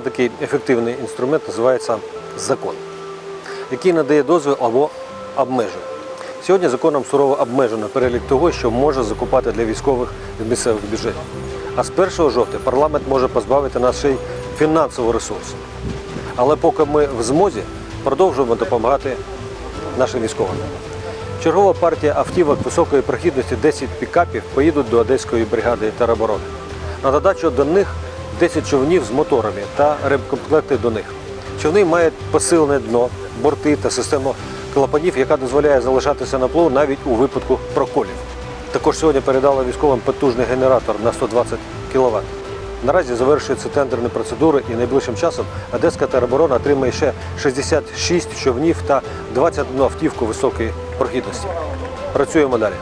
такий ефективний інструмент називається закон, який надає дозвіл або обмежує. Сьогодні законом сурово обмежено перелік того, що може закупати для військових від місцевих бюджетів. А з 1 жовтня парламент може позбавити нас ще й фінансового ресурсу. Але поки ми в змозі, продовжуємо допомагати нашим військовим. Чергова партія автівок високої прохідності 10 пікапів поїдуть до Одеської бригади тероборони. На додачу до них 10 човнів з моторами та ремкомплекти до них. Човни мають посилене дно, борти та систему клапанів, яка дозволяє залишатися на плаву навіть у випадку проколів. Також сьогодні передали військовим потужний генератор на 120 кВт. Наразі завершуються тендерні процедури і найближчим часом Одеська тероборона отримає ще 66 човнів та 21 автівку високої прохідності. Працюємо далі.